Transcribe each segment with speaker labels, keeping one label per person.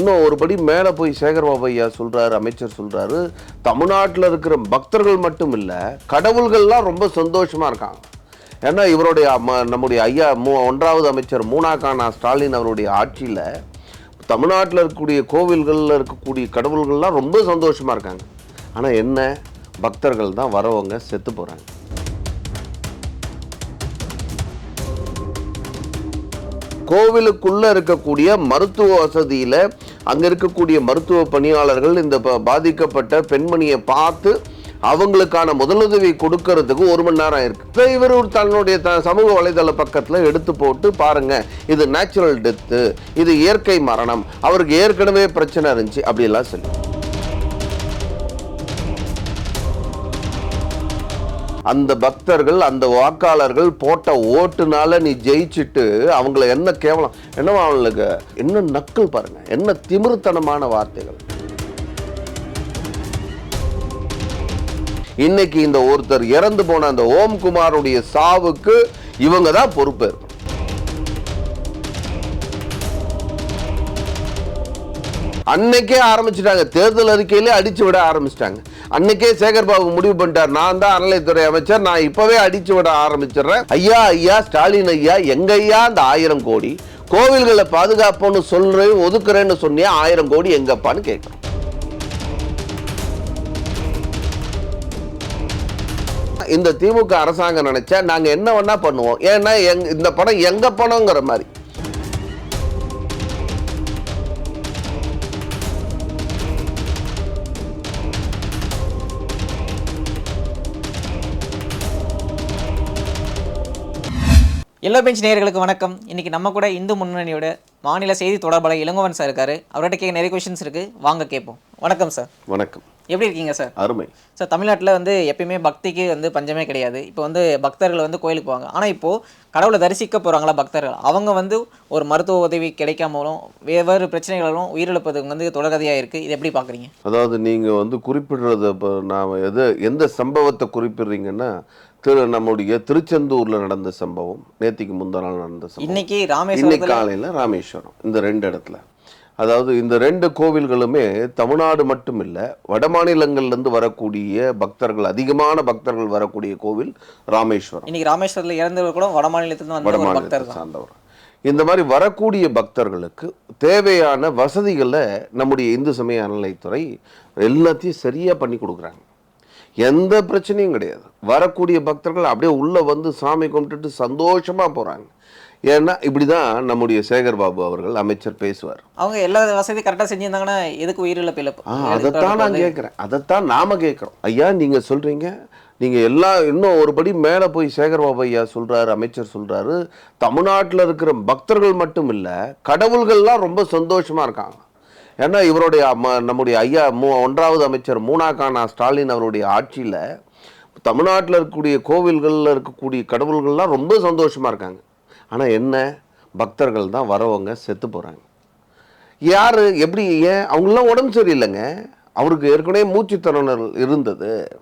Speaker 1: இன்னும் ஒரு படி மேலே போய் சேகர்பாபு ஐயா சொல்கிறாரு அமைச்சர் சொல்கிறாரு தமிழ்நாட்டில் இருக்கிற பக்தர்கள் மட்டும் இல்லை கடவுள்கள்லாம் ரொம்ப சந்தோஷமாக இருக்காங்க. ஏன்னா இவருடைய ம- நம்முடைய ஐயா மூ ஒன்றாவது அமைச்சர் மூனாக்கானா ஸ்டாலின் அவருடைய ஆட்சியில் தமிழ்நாட்டில் இருக்கக்கூடிய கோவில்களில் இருக்கக்கூடிய கடவுள்கள்லாம் ரொம்ப சந்தோஷமாக இருக்காங்க. ஆனால் என்ன பக்தர்கள் தான் வரவங்க செத்து போகிறாங்க கோவிலுக்குள்ளே இருக்கக்கூடிய மருத்துவ வசதியில் அங்கே இருக்கக்கூடிய மருத்துவ பணியாளர்கள் இந்த ப- பாதிக்கப்பட்ட பெண்மணியை பார்த்து அவங்களுக்கான முதலுதவி கொடுக்கறதுக்கு ஒரு மணி நேரம் இருக்கு இவர் தன்னுடைய த சமூக வலைதள பக்கத்தில் எடுத்து போட்டு பாருங்க இது நேச்சுரல் டெத்து இது இயற்கை மரணம் அவருக்கு ஏற்கனவே பிரச்சனை இருந்துச்சு அப்படிலாம் சொல்லி அந்த பக்தர்கள் அந்த வாக்காளர்கள் போட்ட ஓட்டுனால நீ ஜெயிச்சுட்டு அவங்கள என்ன கேவலம்? என்னவா அவங்களுக்கு? என்ன நக்கல் பாருங்க. என்ன திமிருத்தனமான வார்த்தைகள். இன்னைக்கு இந்த ஒருத்தர் இறந்து போன அந்த ஓம்குமாருடைய சாவுக்கு இவங்க தான் பொறுப்பு. அன்னைக்கே ஆரம்பிச்சிட்டாங்க. தேர்தல் அறிக்கையிலே அடிச்சு விட ஆரம்பிச்சிட்டாங்க. அன்னைக்கே சேகர் பாபு முடிவு பண்ணிட்டார். நான் தான் அறநிலைத்துறை அமைச்சர். நான் இப்பவே அடிச்சு விட ஆரம்பிச்சிடுறேன். ஐயா ஐயா ஸ்டாலின் ஐயா எங்க ஐயா அந்த ஆயிரம் கோடி. கோவில்களை பாதுகாப்போன்னு சொல்றேன் ஒதுக்குறேன்னு சொன்னியா ஆயிரம் கோடி எங்கப்பான்னு கேட்குறோம் இந்த திமுக அரசாங்கம் நினைச்சா நாங்க என்ன வேணா பண்ணுவோம். ஏன்னா இந்த படம் எங்க பணங்கிற மாதிரி.
Speaker 2: எல்லோ பெஞ்ச் நேயர்களுக்கு வணக்கம். இன்னைக்கு நம்ம கூட இந்து முன்னணியோட மாநில செய்தி தொடர்பாளர் இளங்கோவன் சார் இருக்காரு. அவர்கிட்ட கேட்க நிறைய கொஷின்ஸ் இருக்கு. வாங்க கேட்போம் வணக்கம் சார்
Speaker 1: வணக்கம்.
Speaker 2: எப்படி இருக்கீங்க சார்
Speaker 1: அருமை.
Speaker 2: சார் தமிழ்நாட்டில் வந்து எப்பயுமே பக்திக்கு வந்து பஞ்சமே கிடையாது. இப்போ வந்து பக்தர்கள் வந்து கோயிலுக்கு போவாங்க. ஆனால் இப்போது கடவுளை தரிசிக்க போகிறாங்களா பக்தர்கள்? அவங்க வந்து ஒரு மருத்துவ உதவி கிடைக்காமலும் வெவ்வேறு பிரச்சனைகளும் உயிரிழப்பது வந்து தொடர்கதையாக இருக்குது இது எப்படி பார்க்குறீங்க?
Speaker 1: அதாவது நீங்க வந்து குறிப்பிடுறது இப்போ நான் எது எந்த சம்பவத்தை குறிப்பிடுறீங்கன்னா திரு நம்முடைய திருச்செந்தூர்ல நடந்த சம்பவம் நேத்திக்கு முந்தா நாள் நடந்த சம்பவம்.
Speaker 2: இன்னைக்கு
Speaker 1: இன்னைக்கு காலையில ராமேஸ்வரம் இந்த ரெண்டு இடத்துல. அதாவது இந்த ரெண்டு கோவில்களுமே தமிழ்நாடு மட்டும் இல்ல வட மாநிலங்கள்ல இருந்து வரக்கூடிய பக்தர்கள் அதிகமான பக்தர்கள் வரக்கூடிய கோவில் ராமேஸ்வரம்.
Speaker 2: இன்னைக்கு ராமேஸ்வரத்தில் இறந்தவர் கூட வட மாநிலத்திலிருந்து
Speaker 1: வட மாநிலத்தை சார்ந்தவர் இந்த மாதிரி வரக்கூடிய பக்தர்களுக்கு தேவையான வசதிகளை நம்முடைய இந்து சமய அறநிலைத்துறை எல்லாத்தையும் சரியா பண்ணி கொடுக்குறாங்க. எந்த பிரச்சனையும் கிடையாது. வரக்கூடிய பக்தர்கள் அப்படியே உள்ள வந்து சாமி கும்பிட்டுட்டு சந்தோஷமா போறாங்க. ஏன்னா இப்படிதான் நம்முடைய சேகர் பாபு அவர்கள் அமைச்சர் பேசுவார்.
Speaker 2: அவங்க எல்லா வசதியும் கரெக்டாக செஞ்சிருந்தாங்கன்னா எதுக்கு உயிரிழப்பு இழப்பு
Speaker 1: அதைத்தான் நான் கேட்குறேன். அதைத்தான் நாம கேட்குறோம். ஐயா நீங்க சொல்றீங்க. நீங்க எல்லா இன்னும் ஒரு படி மேலே போய் சேகர் பாபு ஐயா சொல்றாரு அமைச்சர் சொல்றாரு. தமிழ்நாட்டில் இருக்கிற பக்தர்கள் மட்டும் இல்ல கடவுள்கள்லாம் ரொம்ப சந்தோஷமா இருக்காங்க. ஏன்னா இவருடைய ம- நம்முடைய ஐயா மூ ஒன்றாவது அமைச்சர் மூனாக்கானா ஸ்டாலின் அவருடைய ஆட்சியில் தமிழ்நாட்டில் இருக்கக்கூடிய கோவில்களில் இருக்கக்கூடிய கடவுள்கள்லாம் ரொம்ப சந்தோஷமாக இருக்காங்க. ஆனால் என்ன? பக்தர்கள் தான் வரவங்க செத்து போகிறாங்க யார்? எப்படி? ஏன்? அவங்களாம் உடம்பு சரியில்லைங்க. அவருக்கு ஏற்கனவே மூச்சு திணறல் இருந்தது.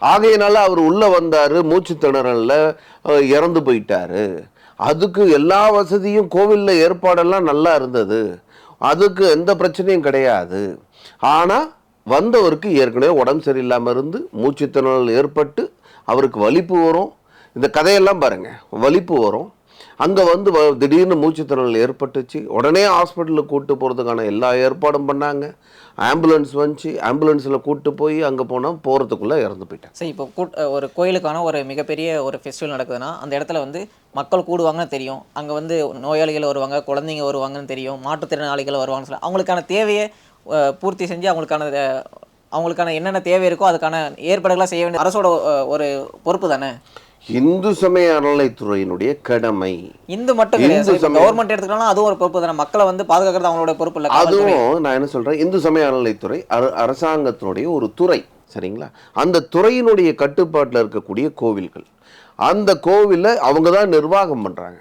Speaker 1: ஆகையினால அவர் உள்ளே வந்தார் மூச்சு திணறலில் இறந்து போயிட்டாரு. அதுக்கு எல்லா வசதியும் கோவிலில் ஏற்பாடெல்லாம் நல்லா இருந்தது. அதுக்கு எந்த பிரச்சனையும் கிடையாது. ஆனால் வந்தவருக்கு ஏற்கனவே உடம்பு சரியில்லாமல் இருந்து மூச்சு ஏற்பட்டு அவருக்கு வலிப்பு வரும். இந்த கதையெல்லாம் பாருங்கள் வலிப்பு வரும். அங்கே வந்து வ- திடீர்னு மூச்சுத்திணறல் ஏற்பட்டுச்சு. உடனே ஹாஸ்பிட்டலுக்கு கூப்பிட்டு போகிறதுக்கான எல்லா ஏற்பாடும் பண்ணாங்க. ஆம்புலன்ஸ் வந்துச்சு ஆம்புலன்ஸில் கூட்டு போய் அங்கே போனால் போகிறதுக்குள்ளே இறந்து போயிட்டேன்.
Speaker 2: சரி இப்போ கூட் ஒரு கோயிலுக்கான ஒரு மிகப்பெரிய ஒரு ஃபெஸ்டிவல் நடக்குதுன்னா அந்த இடத்துல வந்து மக்கள் கூடுவாங்கன்னு தெரியும். அங்கே வந்து நோயாளிகள் வருவாங்க குழந்தைங்க வருவாங்கன்னு தெரியும் மாற்றுத்திறனாளிகள் வருவாங்கன்னு சொல்லி அவங்களுக்கான தேவையை பூர்த்தி செஞ்சு அவங்களுக்கான அவங்களுக்கான என்னென்ன தேவை இருக்கோ அதுக்கான ஏற்பாடுகளாக செய்ய வேண்டிய அரசோட ஒரு பொறுப்பு தானே?
Speaker 1: இந்து சமய அறநிலைத்துறையினுடைய கடமை.
Speaker 2: இந்து மட்டும்
Speaker 1: இந்து.
Speaker 2: கவர்மெண்ட் எடுத்துக்கலாம் அதுவும் ஒரு பொறுப்பு தானே. மக்களை வந்து பாதுகாக்கிறது அவங்களோட பொறுப்பு இல்லை.
Speaker 1: அதுவும் நான் என்ன சொல்கிறேன் இந்து சமய அறநிலைத்துறை அர அரசாங்கத்தினுடைய ஒரு துறை. சரிங்களா? அந்த துறையினுடைய கட்டுப்பாட்டில் இருக்கக்கூடிய கோவில்கள். அந்த கோவிலை அவங்க தான் நிர்வாகம் பண்ணுறாங்க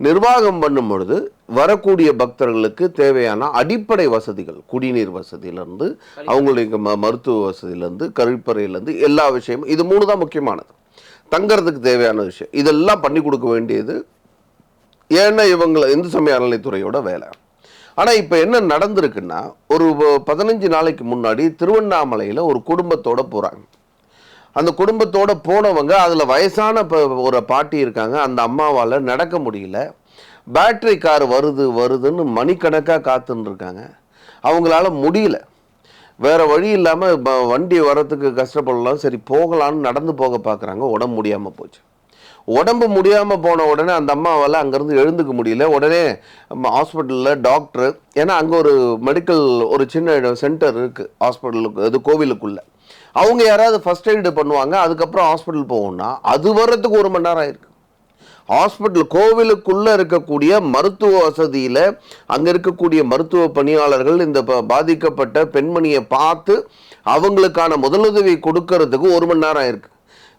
Speaker 1: நிர்வாகம் பண்ணும் பொழுது வரக்கூடிய பக்தர்களுக்கு தேவையான அடிப்படை வசதிகள் குடிநீர் வசதியிலேருந்து அவங்களுடைய மருத்துவ வசதியிலேருந்து கழிப்பறையிலேருந்து எல்லா விஷயமும் இது மூணு தான் முக்கியமானது. தங்கறதுக்கு தேவையான விஷயம். இதெல்லாம் பண்ணி கொடுக்க வேண்டியது ஏன்னா இவங்களை இந்து சமய அறநிலைத்துறையோட வேலை. ஆனால் இப்போ என்ன நடந்திருக்குன்னா ஒரு பதினஞ்சு நாளைக்கு முன்னாடி திருவண்ணாமலையில் ஒரு குடும்பத்தோடு போகிறாங்க அந்த குடும்பத்தோடு போனவங்க அதில் வயசான ப- ஒரு பாட்டி இருக்காங்க. அந்த அம்மாவால் நடக்க முடியல. பேட்டரி கார் வருது வருதுன்னு மணிக்கணக்காக காத்துன்னு இருக்காங்க. அவங்களால முடியல. வேறு வழி இல்லாமல் வண்டி வரத்துக்கு கஷ்டப்படலாம். சரி போகலான்னு நடந்து போக பார்க்குறாங்க உடம்பு முடியாமல் போச்சு. உடம்பு முடியாமல் போன உடனே அந்த அம்மாவால் அங்கேருந்து எழுந்துக்க முடியல. உடனே ஹாஸ்பிட்டலில் டாக்டர். ஏன்னா அங்கே ஒரு மெடிக்கல் ஒரு சின்ன சென்டர் இருக்குது ஹாஸ்பிட்டலுக்கு அது கோவிலுக்குள்ளே. அவங்க யாராவது ஃபஸ்ட் எய்டு பண்ணுவாங்க. அதுக்கப்புறம் ஹாஸ்பிட்டல் போகணும்னா அது வர்றதுக்கு ஒரு மணி நேரம் ஆயிருக்கு. ஹாஸ்பிட்டல் கோவிலுக்குள்ளே இருக்கக்கூடிய மருத்துவ வசதியில் அங்கே இருக்கக்கூடிய மருத்துவ பணியாளர்கள் இந்த ப- பாதிக்கப்பட்ட பெண்மணியை பார்த்து அவங்களுக்கான முதலுதவி கொடுக்கறதுக்கு ஒரு மணி நேரம் ஆயிருக்கு.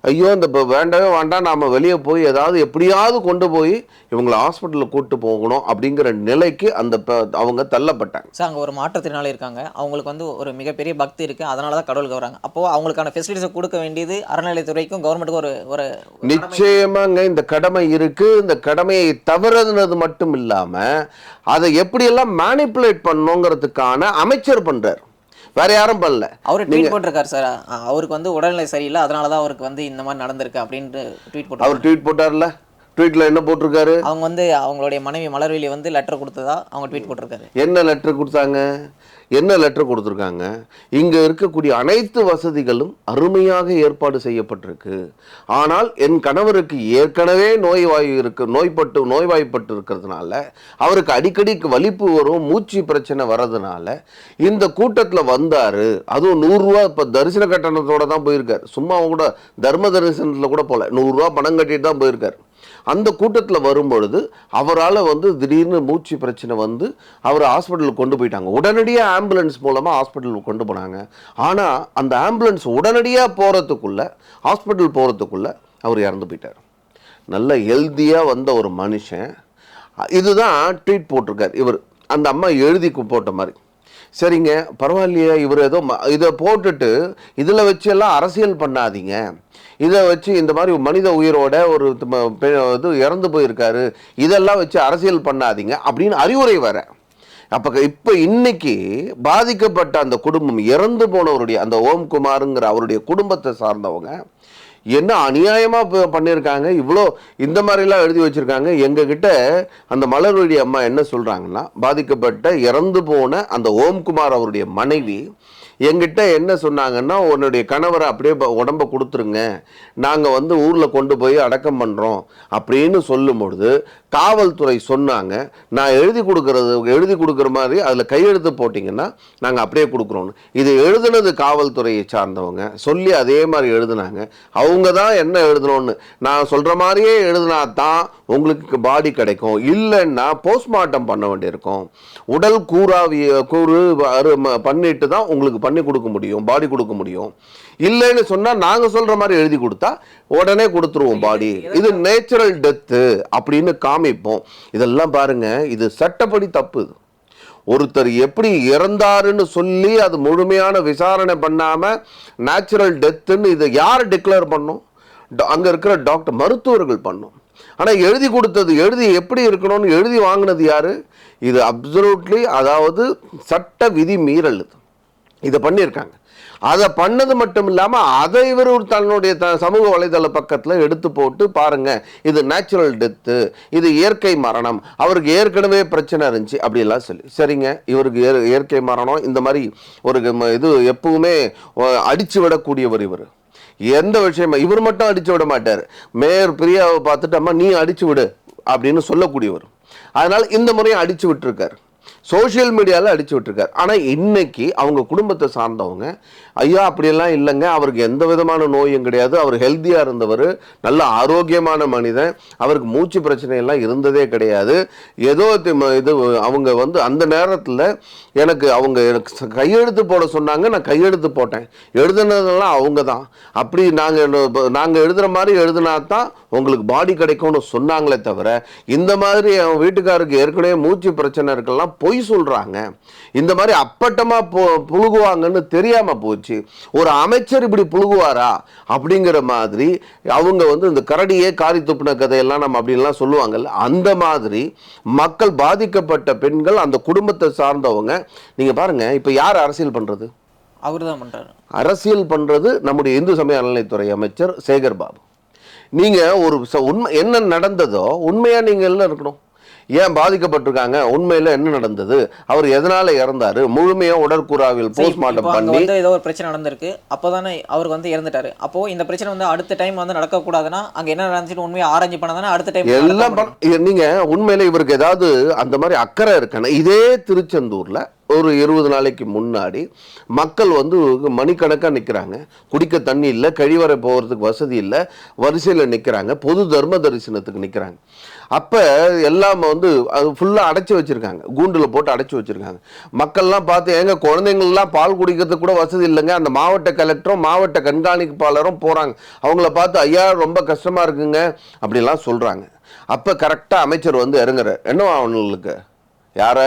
Speaker 1: ஐயோ இந்த ப- வேண்டவே வேண்டாம். நாம வெளியே போய் ஏதாவது எப்படியாவது கொண்டு போய் இவங்களை ஹாஸ்பிட்டலில் கூட்டு போகணும் அப்படிங்கிற நிலைக்கு அந்த அவங்க தள்ளப்பட்டாங்க.
Speaker 2: சார் அங்கே ஒரு மாற்றுத்திறனாளி இருக்காங்க. அவங்களுக்கு வந்து ஒரு மிகப்பெரிய பக்தி இருக்குது அதனால தான் கடவுளுக்கு வராங்க அப்போது அவங்களுக்கான ஃபெசிலிட்டிஸை கொடுக்க வேண்டியது அறநிலையத்துறைக்கும் கவர்மெண்ட்டுக்கும் ஒரு ஒரு
Speaker 1: நிச்சயமாங்க இந்த கடமை இருக்கு. இந்த கடமையை தவறுனது மட்டும் இல்லாம அதை எப்படியெல்லாம் மேனிப்புலேட் பண்ணுங்கிறதுக்கான அமைச்சர் பண்றார். வேற யாரும் பண்ணல.
Speaker 2: அவர் ட்வீட் போட்டிருக்காரு சார் அவருக்கு வந்து உடல்நிலை சரியில்லை அதனால தான் அவருக்கு வந்து இந்த மாதிரி நடந்திருக்கு அப்படின்ட்டு ட்வீட் போட்டு
Speaker 1: அவர் ட்வீட் போட்டார்ல ட்வீட்ல என்ன போட்டிருக்காரு?
Speaker 2: அவங்க வந்து அவங்களுடைய மனைவி மலர்விழி வந்து லெட்டர் கொடுத்ததா அவங்க ட்வீட் போட்டிருக்காரு.
Speaker 1: என்ன லெட்டர் கொடுத்தாங்க? என்ன லெட்டர் கொடுத்துருக்காங்க? இங்க இருக்கக்கூடிய அனைத்து வசதிகளும் அருமையாக ஏற்பாடு செய்யப்பட்டிருக்கு. ஆனால் என் கணவருக்கு ஏற்கனவே நோய்வாய் இருக்கு நோய்பட்டு நோய்வாய்ப்பட்டு இருக்கிறதுனால அவருக்கு அடிக்கடி வலிப்பு வரும் மூச்சு பிரச்சனை வர்றதுனால இந்த கூட்டத்துல வந்தாரு. அதுவும் நூறுரூவா இப்போ தரிசன கட்டணத்தோட தான் போயிருக்காரு. சும்மா கூட தர்ம தரிசனத்துல கூட போல. நூறுரூவா பணம் கட்டிட்டு தான் போயிருக்காரு. அந்த கூட்டத்தில் வரும்பொழுது அவரால் வந்து திடீர்னு மூச்சு பிரச்சனை வந்து அவர் ஹாஸ்பிட்டலுக்கு கொண்டு போயிட்டாங்க. உடனடியாக ஆம்புலன்ஸ் மூலமாக ஹாஸ்பிட்டலுக்கு கொண்டு போனாங்க. ஆனால் அந்த ஆம்புலன்ஸ் உடனடியாக போகிறதுக்குள்ள ஹாஸ்பிட்டல் போகிறதுக்குள்ள அவர் இறந்து போயிட்டார். நல்ல ஹெல்த்தியாக வந்த ஒரு மனுஷன். இதுதான் ட்வீட் போட்டிருக்கார். இவர் அந்த அம்மா எழுதி போட்ட மாதிரி. சரிங்க பரவாயில்லையே இவர் ஏதோ ம- இதை போட்டுட்டு இதில் வச்சு எல்லாம் அரசியல் பண்ணாதீங்க. இதை வச்சு இந்த மாதிரி மனித உயிரோட ஒரு இது இறந்து போயிருக்காரு. இதெல்லாம் வச்சு அரசியல் பண்ணாதீங்க அப்படின்னு அறிவுரை வர அப்போ இப்போ இன்னைக்கு பாதிக்கப்பட்ட அந்த குடும்பம் இறந்து போனவருடைய அந்த ஓம்குமாருங்கிற அவருடைய குடும்பத்தை சார்ந்தவங்க என்ன அநியாயமாக பண்ணியிருக்காங்க இவ்வளோ இந்த மாதிரிலாம் எழுதி வச்சிருக்காங்க. எங்ககிட்ட அந்த மலர்வழி அம்மா என்ன சொல்றாங்கன்னா பாதிக்கப்பட்ட இறந்து போன அந்த ஓம்குமார் அவருடைய மனைவி எங்கிட்ட என்ன சொன்னாங்கன்னா உன்னுடைய கணவரை அப்படியே உடம்ப கொடுத்துருங்க. நாங்கள் வந்து ஊரில் கொண்டு போய் அடக்கம் பண்ணுறோம் அப்படின்னு சொல்லும்பொழுது காவல்துறை சொன்னாங்க. நான் எழுதி கொடுக்கறது எழுதி கொடுக்குற மாதிரி அதில் கையெழுத்து போட்டிங்கன்னா நாங்கள் அப்படியே கொடுக்குறோன்னு இது எழுதுனது காவல்துறையை சார்ந்தவங்க. சொல்லி அதே மாதிரி எழுதுனாங்க. அவங்க தான் என்ன எழுதணும்னு. நான் சொல்கிற மாதிரியே எழுதினா தான் உங்களுக்கு பாடி கிடைக்கும். இல்லைன்னா போஸ்ட்மார்ட்டம் பண்ண வேண்டியிருக்கும். உடல் கூறாவிய கூறு பண்ணிட்டு தான் உங்களுக்கு பண்ணி கொடுக்க முடியும் பாடி கொடுக்க முடியும். இல்லைன்னு சொன்னால் நாங்கள் சொல்கிற மாதிரி எழுதி கொடுத்தா உடனே கொடுத்துருவோம் பாடி. இது நேச்சுரல் டெத்து அப்படின்னு காமிப்போம். இதெல்லாம் பாருங்க இது சட்டப்படி தப்பு. ஒருத்தர் எப்படி இறந்தாருன்னு சொல்லி அது முழுமையான விசாரணை பண்ணாம நேச்சுரல் டெத்துன்னு இதை யார் டிக்ளேர் பண்ணும்? அங்க இருக்கிற டாக்டர் மருத்துவர்கள் பண்ணும். ஆனா எழுதி கொடுத்தது எழுதி எப்படி இருக்கணும்னு எழுதி வாங்கினது யாரு? இது அப்சல்யூட்லி அதாவது சட்ட விதி மீறல் இது. இதை பண்ணியிருக்காங்க. அதை பண்ணது மட்டும் இல்லாமல் அதை இவர் ஒரு தன்னுடைய த சமூக வலைதள பக்கத்தில் எடுத்து போட்டு பாருங்கள் இது நேச்சுரல் டெத்து இது இயற்கை மரணம் அவருக்கு ஏற்கனவே பிரச்சனை இருந்துச்சு அப்படிலாம் சொல்லி. சரிங்க இவருக்கு இயற்- இயற்கை மரணம் இந்த மாதிரி ஒரு இது எப்பவுமே அடித்து விடக்கூடியவர் இவர். எந்த விஷயமா இவர் மட்டும் அடித்து விட மாட்டார். மேயர் பிரியாவை பார்த்துட்டு அம்மா நீ அடித்து விடு அப்படின்னு சொல்லக்கூடியவர். அதனால் இந்த முறையும் அடித்து விட்டுருக்காரு. சோஷியல் மீடியாவில் அடிச்சு விட்டுருக்காரு. ஆனால் இன்னைக்கு அவங்க குடும்பத்தை சார்ந்தவங்க ஐயா அப்படியெல்லாம் இல்லைங்க. அவருக்கு எந்த விதமான நோயும் கிடையாது. அவர் ஹெல்த்தியாக இருந்தவர் நல்ல ஆரோக்கியமான மனிதன். அவருக்கு மூச்சு பிரச்சனையெல்லாம் இருந்ததே கிடையாது. ஏதோ தி- ம- இது அவங்க வந்து அந்த நேரத்தில் எனக்கு அவங்க எனக்கு கையெழுத்து போட சொன்னாங்க. நான் கையெழுத்து போட்டேன். எழுதுனதெல்லாம் அவங்க தான். அப்படி நாங்கள் நாங்கள் எழுதுகிற மாதிரி எழுதுனா தான் உங்களுக்கு பாடி கிடைக்கும்னு சொன்னாங்களே தவிர இந்த மாதிரி அவன் வீட்டுக்காருக்கு ஏற்கனவே மூச்சு பிரச்சனை இருக்கலாம் பொய் சொல்றாங்க. இந்த மாதிரி அப்பட்டமா பு- புழுகுவாங்கன்னு தெரியாம போச்சு. ஒரு அமைச்சர் இப்படி புழுகுவாரா? அப்படிங்கிற மாதிரி அவங்க வந்து இந்த கரடியே காரி துப்புன கதையெல்லாம் நம்ம அப்படின்லாம் சொல்லுவாங்கல்ல அந்த மாதிரி மக்கள் பாதிக்கப்பட்ட பெண்கள் அந்த குடும்பத்தை சார்ந்தவங்க நீங்க பாருங்க இப்ப யார் அரசியல் பண்றது?
Speaker 2: அவர் தான் பண்ணுறாரு
Speaker 1: அரசியல் பண்றது நம்முடைய இந்து சமய அறநிலைத்துறை அமைச்சர் சேகர் பாபு. நீங்க ஒரு உண்மை என்ன நடந்ததோ உண்மையா நீங்க எல்லாம் இருக்கணும்? ஏன் பாதிக்கப்பட்டிருக்காங்க? உண்மையில என்ன நடந்தது? அவர் எதனால இறந்தாரு? முழுமையா உடற்கூறாவில் போஸ்ட்மார்ட்டம் பண்ணி
Speaker 2: ஏதோ ஒரு பிரச்சனை நடந்திருக்கு. அப்போதானே அவர் வந்து இறந்துட்டாரு. அப்போ இந்த பிரச்சனை வந்து அடுத்த டைம் வந்து நடக்கக்கூடாதுன்னா அங்க என்ன நடந்துச்சுன்னு உண்மையை ஆராய்ச்சி பண்ணாதானே அடுத்த டைம்
Speaker 1: எல்லாம் நீங்க உண்மையில இவருக்கு ஏதாவது அந்த மாதிரி அக்கறை இருக்கணும். இதே திருச்செந்தூர்ல ஒரு இருபது நாளைக்கு முன்னாடி மக்கள் வந்து மணிக்கணக்காக நிற்கிறாங்க குடிக்க தண்ணி இல்லை கழிவறை போகிறதுக்கு வசதி இல்லை வரிசையில் நிற்கிறாங்க பொது தர்ம தரிசனத்துக்கு நிற்கிறாங்க அப்போ எல்லாம் வந்து அது ஃபுல்லாக அடைச்சி வச்சுருக்காங்க. கூண்டில் போட்டு அடைச்சி வச்சுருக்காங்க. மக்கள்லாம் பார்த்து எங்க குழந்தைங்கள்லாம் பால் குடிக்கிறதுக்கு கூட வசதி இல்லைங்க. அந்த மாவட்ட கலெக்டரும் மாவட்ட கண்காணிப்பாளரும் போகிறாங்க அவங்கள பார்த்து ஐயா ரொம்ப கஷ்டமாக இருக்குங்க. அப்படிலாம் சொல்கிறாங்க அப்போ கரெக்டாக அமைச்சர் வந்து இறங்குற என்ன அவங்களுக்கு யார?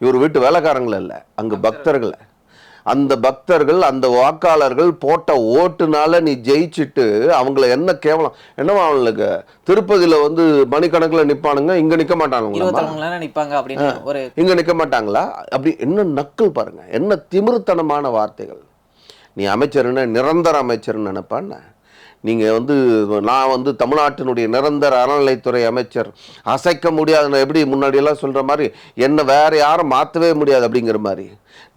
Speaker 1: இவர் வீட்டு வேலைக்காரங்கள இல்லை. அங்கே பக்தர்களை. அந்த பக்தர்கள் அந்த வாக்காளர்கள் போட்ட ஓட்டுனால நீ ஜெயிச்சுட்டு அவங்கள என்ன கேவலம்? என்னவா அவங்களுக்கு? திருப்பதியில வந்து மணிக்கணக்கில் நிப்பானுங்க இங்க நிக்க மாட்டானுங்களா
Speaker 2: நிப்பாங்க அப்படின்னு ஒரு
Speaker 1: இங்க நிக்க மாட்டாங்களா? அப்படி என்ன நக்கல் பாருங்க என்ன திமிருத்தனமான வார்த்தைகள். நீ அமைச்சர்னு நிரந்தர அமைச்சர்னு நினைப்பான்னு? நீங்கள் வந்து நான் வந்து தமிழ்நாட்டினுடைய நிரந்தர அறநிலைத்துறை அமைச்சர். அசைக்க முடியாது எப்படி முன்னாடியெல்லாம் சொல்கிற மாதிரி என்னை வேறு யாரும் மாற்றவே முடியாது அப்படிங்கிற மாதிரி.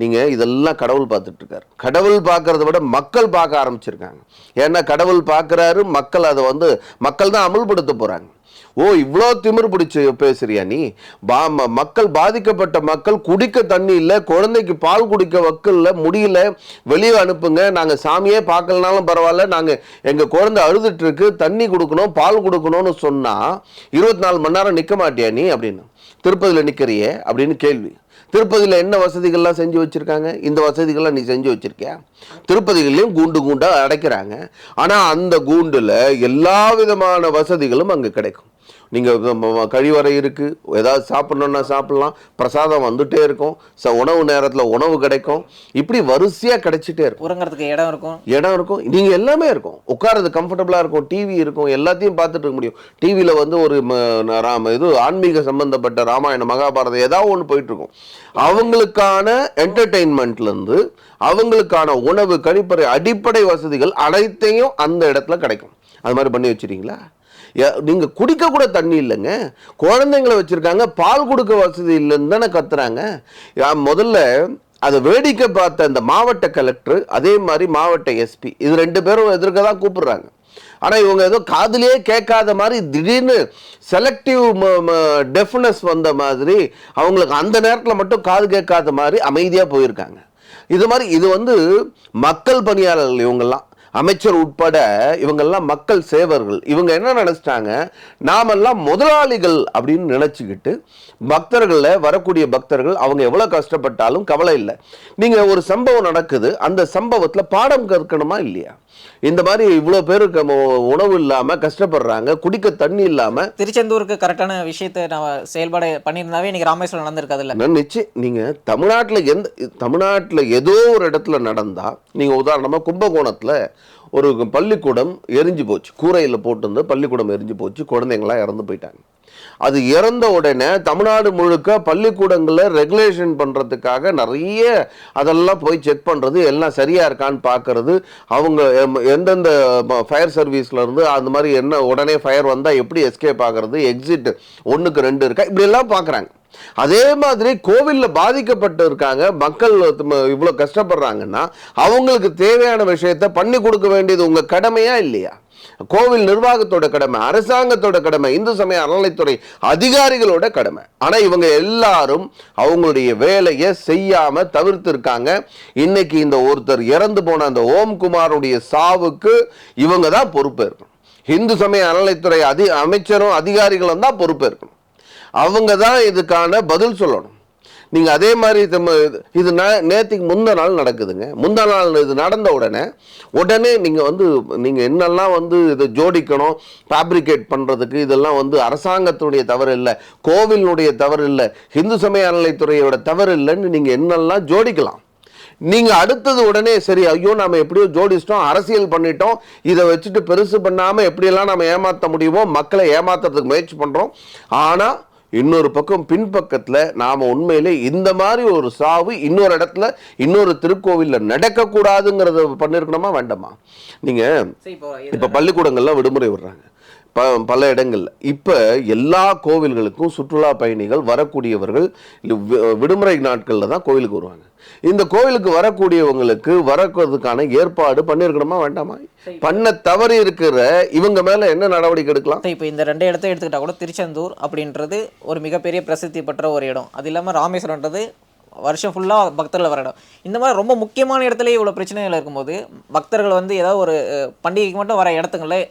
Speaker 1: நீங்கள் இதெல்லாம் கடவுள் பார்த்துட்ருக்காரு. கடவுள் பார்க்குறத விட மக்கள் பார்க்க ஆரம்பிச்சிருக்காங்க. ஏன்னா கடவுள் பார்க்குறாரு மக்கள் அதை வந்து மக்கள் தான் அமுல்படுத்த போகிறாங்க ஓ இவ்வளோ திமிர் பிடிச்சு பேசுறியா நீ? பா ம- மக்கள் பாதிக்கப்பட்ட மக்கள் குடிக்க தண்ணி இல்லை குழந்தைக்கு பால் குடிக்க வக்கல்ல முடியல வெளியே அனுப்புங்க. நாங்கள் சாமியே பார்க்கலனாலும் பரவாயில்ல. நாங்கள் எங்கள் குழந்தை அழுதுட்டு இருக்கு தண்ணி கொடுக்கணும் பால் கொடுக்கணும்னு சொன்னால் இருபத்தி நாலு மணி நேரம் நிற்க மாட்டியா நீ அப்படின்னு. திருப்பதியில் நிற்கிறியே அப்படின்னு கேள்வி. திருப்பதியில் என்ன வசதிகள்லாம் செஞ்சு வச்சுருக்காங்க? இந்த வசதிகள்லாம் நீ செஞ்சு வச்சுருக்கியா? திருப்பதிகள்லையும் கூண்டு கூண்டாக அடைக்கிறாங்க. ஆனால் அந்த கூண்டில் எல்லா விதமான வசதிகளும் அங்கே கிடைக்கும். நீங்கள் கழிவறை இருக்குது ஏதாவது சாப்பிட்ணுன்னா சாப்பிட்லாம். பிரசாதம் வந்துட்டே இருக்கும். ச உணவு நேரத்தில் உணவு கிடைக்கும். இப்படி வரிசையாக கிடைச்சிட்டே இருக்கும்.
Speaker 2: உறங்குறதுக்கு இடம் இருக்கும்.
Speaker 1: இடம் இருக்கும். நீங்கள் எல்லாமே இருக்கும். உட்கார்றது கம்ஃபர்டபுளாக இருக்கும். டிவி இருக்கும். எல்லாத்தையும் பார்த்துட்டு இருக்க முடியும். டிவியில் வந்து ஒரு ராம இது ஆன்மீக சம்பந்தப்பட்ட ராமாயணம் மகாபாரதம் ஏதாவது ஒன்று போயிட்டு இருக்கும். அவங்களுக்கான என்டர்டெயின்மெண்ட்லேருந்து அவங்களுக்கான உணவு கழிப்பறை அடிப்படை வசதிகள் அனைத்தையும் அந்த இடத்துல கிடைக்கும். அது மாதிரி பண்ணி வச்சிருக்கீங்களா? நீங்கள் குடிக்க கூட தண்ணி இல்லைங்க. குழந்தைங்களை வச்சுருக்காங்க பால் கொடுக்க வசதி இல்லைன்னு தானே கத்துறாங்க. முதல்ல அதை வேடிக்கை பார்த்த இந்த மாவட்ட கலெக்டர் அதே மாதிரி மாவட்ட எஸ்பி இது ரெண்டு பேரும் எதிர்க்க தான் கூப்பிடுறாங்க. ஆனால் இவங்க ஏதோ காதலியே கேட்காத மாதிரி திடீர்னு செலக்டிவ் டெஃப்னஸ் வந்த மாதிரி அவங்களுக்கு அந்த நேரத்தில் மட்டும் காது கேட்காத மாதிரி அமைதியாக போயிருக்காங்க. இது மாதிரி இது வந்து மக்கள் பணியாளர்கள் இவங்கெல்லாம். அமைச்சர் உட்பட இவங்கெல்லாம் மக்கள் சேவர்கள். இவங்க என்ன நினச்சிட்டாங்க? நாமெல்லாம் முதலாளிகள் அப்படின்னு நினச்சிக்கிட்டு பக்தர்களில் வரக்கூடிய பக்தர்கள் அவங்க எவ்வளோ கஷ்டப்பட்டாலும் கவலை இல்லை. நீங்கள் ஒரு சம்பவம் நடக்குது. அந்த சம்பவத்தில் பாடம் கற்கணுமா இல்லையா? இந்த மாதிரி இவ்வளோ பேருக்கு உணவு இல்லாமல் கஷ்டப்படுறாங்க குடிக்க தண்ணி இல்லாமல்
Speaker 2: திருச்செந்தூருக்கு கரெக்டான விஷயத்தை நான் செயல்பாடு பண்ணியிருந்தாவே இன்னைக்கு ராமேஸ்வரம் நடந்திருக்காதுல்ல.
Speaker 1: நான் நிச்சயம் நீங்கள் தமிழ்நாட்டில் எந்த தமிழ்நாட்டில் ஏதோ ஒரு இடத்துல நடந்தால் நீங்கள் உதாரணமாக கும்பகோணத்தில் ஒரு பள்ளிக்கூடம் எரிஞ்சு போச்சு. கூரையில் போட்டிருந்த பள்ளிக்கூடம் எரிஞ்சு போச்சு. குழந்தைங்களாம் இறந்து போயிட்டாங்க. அது இறந்த உடனே தமிழ்நாடு முழுக்க பள்ளிக்கூடங்களை ரெகுலேஷன் பண்ணுறதுக்காக நிறைய அதெல்லாம் போய் செக் பண்ணுறது எல்லாம் சரியாக இருக்கான்னு பார்க்கறது அவங்க எம்- எந்தெந்த ஃபயர் சர்வீஸ்லேருந்து அந்த மாதிரி என்ன உடனே ஃபயர் வந்தால் எப்படி எஸ்கேப் ஆகிறது எக்ஸிட் ஒன்றுக்கு ரெண்டு இருக்கா இப்படியெல்லாம் பார்க்குறாங்க அதே மாதிரி கோவிலில் பாதிக்கப்பட்டு இருக்காங்க மக்கள் இவ்வளோ கஷ்டப்படுறாங்கன்னா அவங்களுக்கு தேவையான விஷயத்த பண்ணி கொடுக்க வேண்டியது உங்கள் கடமையா இல்லையா? கோவில் நிர்வாகத்தோட கடமை அரசாங்கத்தோட கடமை இந்து சமய அறநிலைத்துறை அதிகாரிகளோட கடமை. ஆனால் இவங்க எல்லாரும் அவங்களுடைய வேலையை செய்யாமல் தவிர்த்து இருக்காங்க இன்னைக்கு இந்த ஒருத்தர் இறந்து போன அந்த ஓம்குமாருடைய சாவுக்கு இவங்க தான் பொறுப்பேற்கணும் இந்து சமய அறநிலைத்துறை அதி அமைச்சரும் அதிகாரிகளும் தான் பொறுப்பேற்கணும் அவங்க தான் இதுக்கான பதில் சொல்லணும். நீங்கள் அதே மாதிரி இது- நேற்றுக்கு நே- முந்த நாள் நடக்குதுங்க. முந்த நாள் இது நடந்த உடனே உடனே நீங்கள் வந்து நீங்கள் என்னெல்லாம் வந்து இதை ஜோடிக்கணும் ஃபேப்ரிகேட் பண்ணுறதுக்கு இதெல்லாம் வந்து அரசாங்கத்துடைய தவறு இல்லை கோவிலினுடைய தவறு இல்லை இந்து சமய அறநிலைத்துறையோட தவறு இல்லைன்னு நீங்கள் என்னெல்லாம் ஜோடிக்கலாம். நீங்கள் அடுத்தது உடனே சரி ஐயோ நாம் எப்படியோ ஜோடிச்சிட்டோம் அரசியல் பண்ணிட்டோம் இதை வச்சுட்டு பெருசு பண்ணாமல் எப்படியெல்லாம் நம்ம ஏமாற்ற முடியுமோ மக்களை ஏமாத்துறதுக்கு முயற்சி பண்ணுறோம் ஆனால் இன்னொரு பக்கம் பின்பக்கத்துல நாம உண்மையிலே இந்த மாதிரி ஒரு சாவு இன்னொரு இடத்துல இன்னொரு திருக்கோவில்ல நடக்கக்கூடாதுங்கிறத பண்ணிருக்கணுமா வேண்டாமா? நீங்க
Speaker 2: சரி இப்போ
Speaker 1: இப்ப பள்ளிக்கூடங்கள்லாம் விடுமுறை விடுறாங்க. ப பல இடங்கள்ல. இப்ப எல்லா கோவில்களுக்கும் சுற்றுலா பயணிகள் வரக்கூடியவர்கள் விடுமுறை நாட்கள்ல தான் கோவிலுக்கு வருவாங்க. இந்த கோவிலுக்கு வரக்கூடியவங்களுக்கு வரக்கிறதுக்கான ஏற்பாடு பண்ணிருக்கணுமா வேண்டாமா? பண்ண தவறி இருக்கிற இவங்க மேல என்ன நடவடிக்கை எடுக்கலாம்?
Speaker 2: இப்போ இந்த ரெண்டு இடத்த எடுத்துக்கிட்டா கூட திருச்செந்தூர் அப்படின்றது ஒரு மிகப்பெரிய பிரசித்தி பெற்ற ஒரு இடம். அது இல்லாமல் ராமேஸ்வரம்ன்றது வருஷம் ஃபுல்லாக பக்தர்கள் வர இடம் இந்த மாதிரி ரொம்ப முக்கியமான இடத்துல இவ்வளோ பிரச்சனைகள் இருக்கும்போது பக்தர்கள் வந்து ஏதாவது ஒரு பண்டிகைக்கு மட்டும் வர இடத்துங்களில்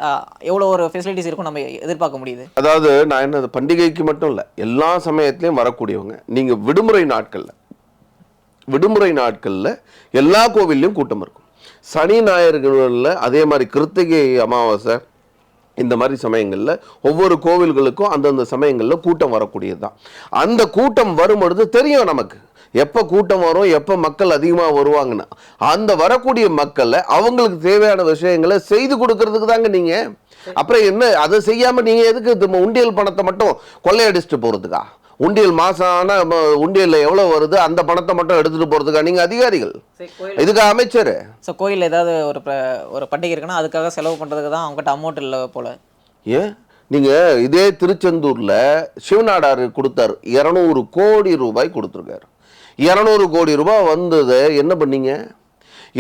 Speaker 2: எவ்வளோ ஒரு ஃபெசிலிட்டிஸ் இருக்கும் நம்ம எதிர்பார்க்க முடியுது?
Speaker 1: அதாவது நான் என்ன பண்டிகைக்கு மட்டும் இல்லை எல்லா சமயத்துலையும் வரக்கூடியவங்க. நீங்கள் விடுமுறை நாட்களில் விடுமுறை நாட்களில் எல்லா கோவில்லையும் கூட்டம் இருக்கும். சனி ஞாயிறுகளில் அதே மாதிரி கிருத்திகை அமாவாசை இந்த மாதிரி சமயங்களில் ஒவ்வொரு கோவில்களுக்கும் அந்தந்த சமயங்களில் கூட்டம் வரக்கூடியது தான் அந்த கூட்டம் வரும் பொழுது தெரியும் நமக்கு. எப்போ கூட்டம் வரும் எப்போ மக்கள் அதிகமாக வருவாங்கன்னு அந்த வரக்கூடிய மக்களை அவங்களுக்கு தேவையான விஷயங்களை செய்து கொடுக்கறதுக்கு தாங்க நீங்கள் அப்புறம் என்ன அதை செய்யாமல் நீங்கள் எதுக்கு திரும்ப உண்டியல் பணத்தை மட்டும் கொள்ளையடிச்சிட்டு போகிறதுக்கா உண்டியல் மாதம் ஆனால் உண்டியலில் எவ்வளோ வருது அந்த பணத்தை மட்டும் எடுத்துகிட்டு போகிறதுக்கா நீங்கள் அதிகாரிகள்? இதுக்கு அமைச்சர்.
Speaker 2: ஸோ கோயிலில் ஏதாவது ஒரு ஒரு பண்டிகை இருக்குன்னா அதுக்காக செலவு பண்ணுறதுக்கு தான் அவங்ககிட்ட அமௌண்ட் இல்லை போல.
Speaker 1: ஏன்? நீங்கள் இதே திருச்செந்தூரில் சிவநாடார் கொடுத்தாரு இரநூறு கோடி ரூபாய் கொடுத்துருக்காரு. இரநூறு கோடி ரூபாய் வந்தது. என்ன பண்ணீங்க?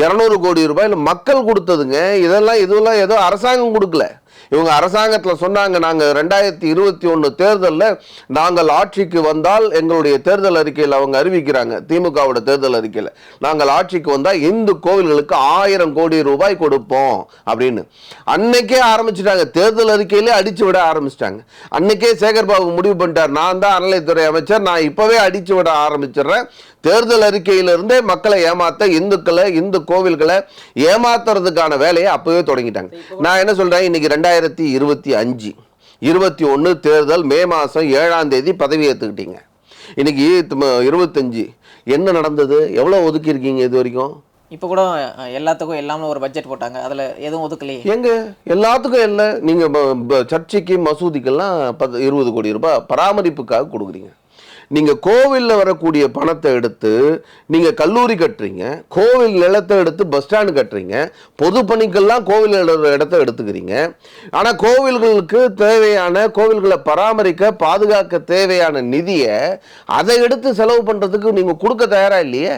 Speaker 1: இரநூறு கோடி ரூபாயில் மக்கள் கொடுத்ததுங்க. இதெல்லாம் இதுவெல்லாம் ஏதோ அரசாங்கம் கொடுக்கல. இவங்க அரசாங்கத்தில் சொன்னாங்க நாங்கள் ரெண்டாயிரத்தி இருபத்தி ஒன்று தேர்தலில் நாங்கள் ஆட்சிக்கு வந்தால் எங்களுடைய தேர்தல் அறிக்கையில் அவங்க அறிவிக்கிறாங்க திமுகவோட தேர்தல் அறிக்கையில். நாங்கள் ஆட்சிக்கு வந்தால் இந்து கோவில்களுக்கு ஆயிரம் கோடி ரூபாய் கொடுப்போம் அப்படின்னு. அன்னைக்கே ஆரம்பிச்சிட்டாங்க. தேர்தல் அறிக்கையிலே அடித்து விட ஆரம்பிச்சிட்டாங்க. அன்னைக்கே சேகர் பாபு முடிவு பண்ணிட்டார். நான் தான் அறநிலைத்துறை அமைச்சர். நான் இப்போவே அடித்து விட ஆரம்பிச்சிடுறேன். தேர்தல் அறிக்கையிலிருந்தே மக்களை ஏமாத்த இந்துக்களை இந்து கோவில்களை ஏமாத்துறதுக்கான வேலையை அப்பவே தொடங்கிட்டாங்க. நான் என்ன சொல்றேன்? இன்னைக்கு ரெண்டாயிரத்தி இருபத்தி அஞ்சு இருபத்தி ஒன்று தேர்தல் மே மாதம் ஏழாம் தேதி பதவி ஏற்றுக்கிட்டீங்க இன்னைக்கு இருபத்தஞ்சு என்ன நடந்தது? எவ்வளோ ஒதுக்கியிருக்கீங்க இது வரைக்கும்?
Speaker 2: இப்போ கூட எல்லாத்துக்கும் எல்லாமே ஒரு பட்ஜெட் போட்டாங்க. அதில் எதுவும் ஒதுக்கலையே.
Speaker 1: எங்க? எல்லாத்துக்கும் இல்லை. நீங்க ப- ப- சர்ச்சுக்கு மசூதிக்கெல்லாம் பத்து இருபது கோடி ரூபாய் பராமரிப்புக்காக கொடுக்குறீங்க. நீங்கள் கோவிலில் வரக்கூடிய பணத்தை எடுத்து நீங்கள் கல்லூரி கட்டுறீங்க கோவில் நிலத்தை எடுத்து பஸ் ஸ்டாண்டு கட்டுறீங்க பொது பணிக்கெல்லாம் கோவில் இடத்த எடுத்துக்கிறீங்க. ஆனால் கோவில்களுக்கு தேவையான கோவில்களை பராமரிக்க பாதுகாக்க தேவையான நிதியை அதை எடுத்து செலவு பண்ணுறதுக்கு நீங்கள் கொடுக்க தயாராக இல்லையே?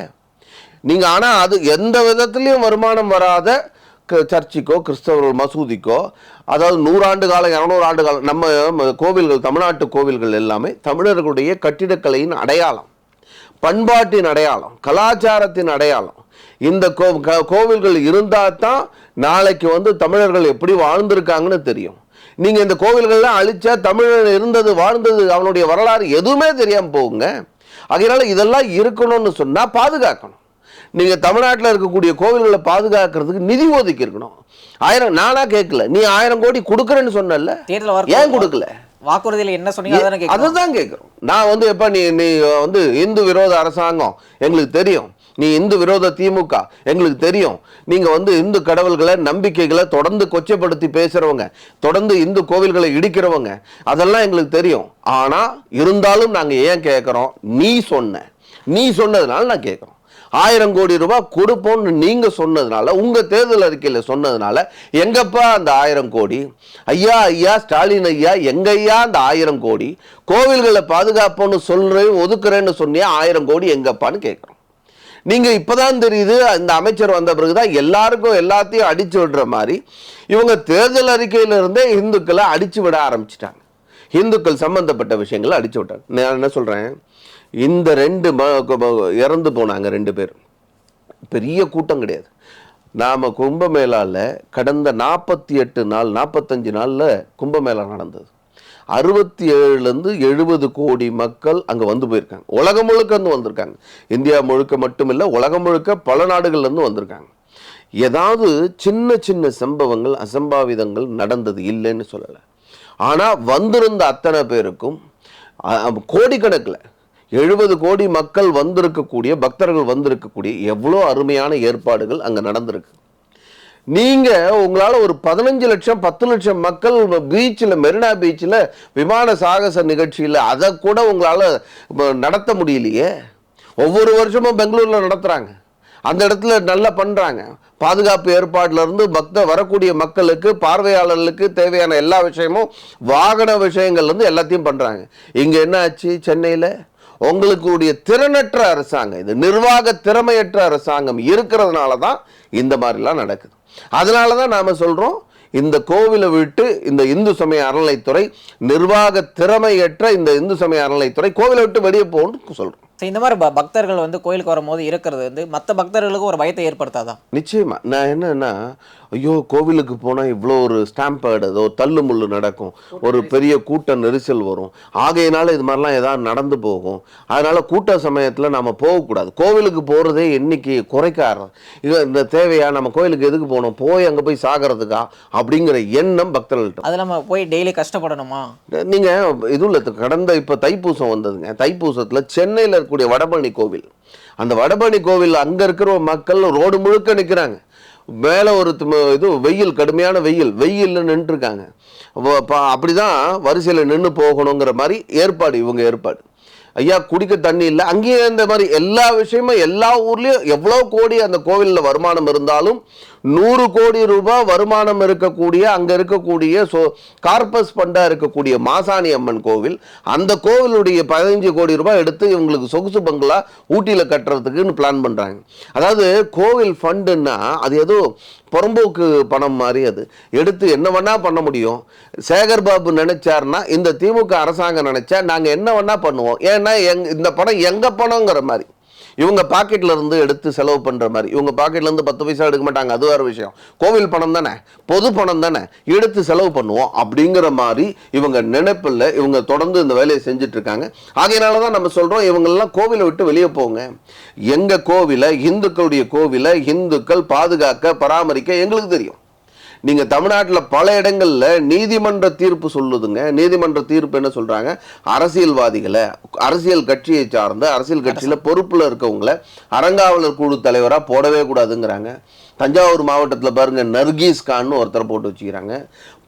Speaker 1: நீங்கள் ஆனால் அது எந்த விதத்துலேயும் வருமானம் வராத சர்ச்சுக்கோ கிறிஸ்தவர்கள் மசூதிக்கோ அதாவது நூறாண்டு காலம் இரநூறு ஆண்டு காலம் நம்ம கோவில்கள் தமிழ்நாட்டு கோவில்கள் எல்லாமே தமிழர்களுடைய கட்டிடக்கலையின் அடையாளம் பண்பாட்டின் அடையாளம் கலாச்சாரத்தின் அடையாளம். இந்த கோ கோவில்கள் இருந்தால் தான் நாளைக்கு வந்து தமிழர்கள் எப்படி வாழ்ந்திருக்காங்கன்னு தெரியும். நீங்கள் இந்த கோவில்கள்லாம் அழிச்சா தமிழர் இருந்தது வாழ்ந்தது அவனுடைய வரலாறு எதுவுமே தெரியாமல் போகுங்க. அதனால இதெல்லாம் இருக்கணும்னு சொன்னால் பாதுகாக்கணும். நீங்க தமிழ்நாட்டில் இருக்கக்கூடிய கோவில்களை பாதுகாக்கிறதுக்கு நிதி ஒதுக்கி இருக்கணும் ஆயிரம் நானா கேட்கல. நீ ஆயிரம் கோடி கொடுக்குறேன்னு சொன்னல ஏன் கொடுக்கல?
Speaker 2: வாக்குறுதியில் என்ன சொன்னீங்க
Speaker 1: அதுதான் கேட்குறோம். நான் வந்து எப்ப நீ நீ வந்து இந்து விரோத அரசாங்கம் எங்களுக்கு தெரியும். நீ இந்து விரோத திமுக எங்களுக்கு தெரியும். நீங்க வந்து இந்து கடவுள்களை நம்பிக்கைகளை தொடர்ந்து கொச்சைப்படுத்தி பேசுறவங்க தொடர்ந்து இந்து கோவில்களை இடிக்கிறவங்க அதெல்லாம் எங்களுக்கு தெரியும். ஆனா இருந்தாலும் நாங்க ஏன் கேட்குறோம்? நீ சொன்ன. நீ சொன்னதுனால நான் கேட்குறோம். ஆயிரம் கோடி ரூபாய் கொடுப்போம்னு நீங்க சொன்னதுனால உங்க தேர்தல் அறிக்கையில் சொன்னதுனால எங்கப்பா அந்த ஆயிரம் கோடி? ஐயா ஐயா ஸ்டாலின் ஐயா எங்க ஐயா அந்த ஆயிரம் கோடி? கோவில்களை பாதுகாப்போன்னு சொல்றேன் ஒதுக்குறேன்னு சொன்னியா ஆயிரம் கோடி எங்கப்பான்னு கேட்குறோம். நீங்க இப்பதான் தெரியுது இந்த அமைச்சர் வந்த பிறகுதான் எல்லாருக்கும் எல்லாத்தையும் அடிச்சு விடுற மாதிரி இவங்க தேர்தல் அறிக்கையிலிருந்தே இந்துக்களை அடிச்சு விட ஆரம்பிச்சிட்டாங்க. இந்துக்கள் சம்பந்தப்பட்ட விஷயங்களை அடிச்சு விட்டாங்க. நான் என்ன சொல்றேன்? இந்த ரெண்டு ம- இறந்து போனாங்க ரெண்டு பேர். பெரிய கூட்டம் கிடையாது. நாம் கும்பமேளாவில் கடந்த நாற்பத்தி எட்டு நாள் நாற்பத்தஞ்சு நாளில் கும்பமேளா நடந்தது. அறுபத்தி ஏழுலேருந்து எழுபது கோடி மக்கள் அங்கே வந்து போயிருக்காங்க. உலகம் முழுக்க வந்து வந்திருக்காங்க. இந்தியா முழுக்க மட்டும் இல்லை உலகம் முழுக்க பல நாடுகள்லேருந்து வந்திருக்காங்க. ஏதாவது சின்ன சின்ன சம்பவங்கள் அசம்பாவிதங்கள் நடந்தது இல்லைன்னு சொல்லலை. ஆனால் வந்திருந்த அத்தனை பேருக்கும் கோடிக்கணக்கில் எழுபது கோடி மக்கள் வந்திருக்கக்கூடிய பக்தர்கள் வந்திருக்கக்கூடிய எவ்வளோ அருமையான ஏற்பாடுகள் அங்கே நடந்திருக்கு. நீங்கள் உங்களால் ஒரு பதினஞ்சு லட்சம் பத்து லட்சம் மக்கள் பீச்சில் மெரினா பீச்சில் விமான சாகச நிகழ்ச்சியில் அதை கூட உங்களால் நடத்த முடியலையே. ஒவ்வொரு வருஷமும் பெங்களூரில் நடத்துகிறாங்க அந்த இடத்துல நல்லா பண்ணுறாங்க பாதுகாப்பு ஏற்பாட்டிலேருந்து இருந்து பக்த வரக்கூடிய மக்களுக்கு பார்வையாளர்களுக்கு தேவையான எல்லா விஷயமும் வாகன விஷயங்கள்லேருந்து எல்லாத்தையும் பண்ணுறாங்க இங்கே என்ன ஆச்சு? சென்னையில் உங்களுக்குடைய திறனற்ற அரசாங்கம் இது நிர்வாக திறமையற்ற அரசாங்கம் இருக்கிறதுனால தான் இந்த மாதிரிலாம் நடக்குது. அதனால தான் நாம் சொல்கிறோம் இந்த கோவிலை விட்டு இந்த இந்து சமய அறநிலைத்துறை நிர்வாக திறமையற்ற இந்த இந்து சமய அறநிலைத்துறை கோவிலை விட்டு வெளியே போகணும்னு சொல்கிறோம்
Speaker 2: இந்த மாதிரி பக்தர்கள் வந்து கோயிலுக்கு வரும்போது இருக்கிறது வந்து மற்ற பக்தர்களுக்கு ஒரு பயத்தை ஏற்படுத்தாதா?
Speaker 1: நிச்சயமா. நான் என்னன்னா ஐயோ கோவிலுக்கு போனால் இவ்வளோ ஒரு ஸ்டாம்ப் ஏதோ தள்ளு முள்ளு நடக்கும். ஒரு பெரிய கூட்ட நெரிசல் வரும். ஆகையினால இது மாதிரிலாம் ஏதாவது நடந்து போகும். அதனால கூட்ட சமயத்தில் நம்ம போகக்கூடாது. கோவிலுக்கு போகிறதே எண்ணிக்கை குறைக்க இது இந்த தேவையா? நம்ம கோவிலுக்கு எதுக்கு போகணும்? போய் அங்கே போய் சாகிறதுக்கா? அப்படிங்கிற எண்ணம் பக்தர்கள்ட்ட
Speaker 2: அது நம்ம போய் டெய்லி கஷ்டப்படணுமா?
Speaker 1: நீங்க இதுல கடந்த இப்ப தைப்பூசம் வந்ததுங்க. தைப்பூசத்துல சென்னையில இருக்கக்கூடிய வடபழனி கோவில். அந்த வடபழனி கோவில் அங்க இருக்கிற மக்கள் ரோடு முழுக்க நிக்கிறாங்க. மேலே ஒரு இது வெயில் கடுமையான வெயில் வெயில்ல நின்றுருக்காங்க. அப்படிதான் வரிசையில் நின்று போகணுங்கிற மாதிரி ஏற்பாடு இவங்க ஏற்பாடு. ஐயா குடிக்க தண்ணி இல்லை. அங்கேயே இந்த மாதிரி எல்லா விஷயமும் எல்லா ஊர்லேயும் எவ்வளோ கோடி அந்த கோவிலில் வருமானம் இருந்தாலும் நூறு கோடி ரூபாய் வருமானம் இருக்கக்கூடிய அங்கே இருக்கக்கூடிய சோ கார்பஸ் பண்டா இருக்கக்கூடிய மாசாணி அம்மன் கோவில் அந்த கோவிலுடைய பதினஞ்சு கோடி ரூபாய் எடுத்து இவங்களுக்கு சொகுசு பங்களா ஊட்டியில் கட்டுறதுக்குன்னு பிளான் பண்ணுறாங்க அதாவது கோவில் ஃபண்டுன்னா அது ஏதோ புறம்போக்கு பணம் மாதிரி அது. எடுத்து என்ன வேணால் பண்ண முடியும். சேகர் பாபு நினைச்சாருன்னா இந்த திமுக அரசாங்கம் நினைச்சா நாங்கள் என்ன வேணால் பண்ணுவோம். ஏன்னா எங் இந்த பணம் எங்கள் பணங்கிற மாதிரி. இவங்க பாக்கெட்ல இருந்து எடுத்து செலவு பண்ற மாதிரி. இவங்க பாக்கெட்ல இருந்து பத்து பைசா எடுக்க மாட்டாங்க. அது வேறு விஷயம். கோவில் பணம் தானே? பொது பணம் தானே? எடுத்து செலவு பண்ணுவோம் அப்படிங்கிற மாதிரி இவங்க நினைப்பில் இவங்க தொடர்ந்து இந்த வேலையை செஞ்சுட்டு இருக்காங்க. ஆகையினால தான் நம்ம சொல்றோம் இவங்கெல்லாம் கோவிலை விட்டு வெளியே போங்க. எங்க கோவிலை? இந்துக்களுடைய கோவிலை இந்துக்கள் பாதுகாக்க பராமரிக்க எங்களுக்கு தெரியும். நீங்க தமிழ்நாட்டுல பல இடங்கள்ல நீதிமன்ற தீர்ப்பு சொல்லுதுங்க. நீதிமன்ற தீர்ப்பு என்ன சொல்றாங்க? அரசியல்வாதிகளை அரசியல் கட்சியை சார்ந்த அரசியல் கட்சியில பொறுப்புல இருக்கவங்கள அறங்காவலர் குழு தலைவரா போடவே கூடாதுங்கிறாங்க. தஞ்சாவூர் மாவட்டத்தில் பாருங்க நர்கீஸ் கான்னு ஒருத்தரை போட்டு வச்சுக்கிறாங்க.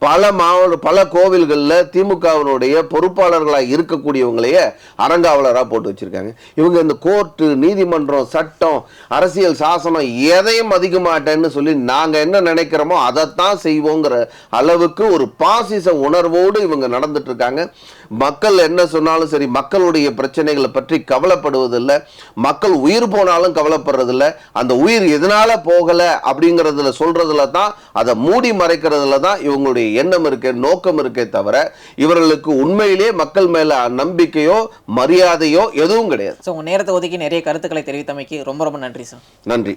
Speaker 1: பல மாவட்ட பல கோவில்களில் திமுகவினுடைய பொறுப்பாளர்களாக இருக்கக்கூடியவங்களையே அறங்காவலராக போட்டு வச்சுருக்காங்க. இவங்க இந்த கோர்ட்டு நீதிமன்றம் சட்டம் அரசியல் சாசனம் எதையும் மதிக்க மாட்டேன்னு சொல்லி நாங்கள் என்ன நினைக்கிறோமோ அதைத்தான் செய்வோங்கிற அளவுக்கு ஒரு பாசிச உணர்வோடு இவங்க நடந்துட்டு இருக்காங்க. மக்கள் என்ன சொன்னாலும் சரி மக்களுடைய பிரச்சனைகளை பற்றி கவலைப்படுவதில்லை. மக்கள் உயிர் போனாலும் கவலைப்படுறதில்ல. அந்த உயிர் எதனால போகலை அப்படிங்கிறதுல சொல்றதுல தான் அதை மூடி மறைக்கிறதுல தான் இவங்களுடைய எண்ணம் இருக்கு நோக்கம் இருக்கே தவிர இவர்களுக்கு உண்மையிலே மக்கள் மேல நம்பிக்கையோ மரியாதையோ எதுவும் கிடையாது.
Speaker 2: ஸோ உங்கள் நேரத்தை ஒதுக்கி நிறைய கருத்துக்களை தெரிவித்தமைக்கு ரொம்ப ரொம்ப நன்றி சார்
Speaker 1: நன்றி.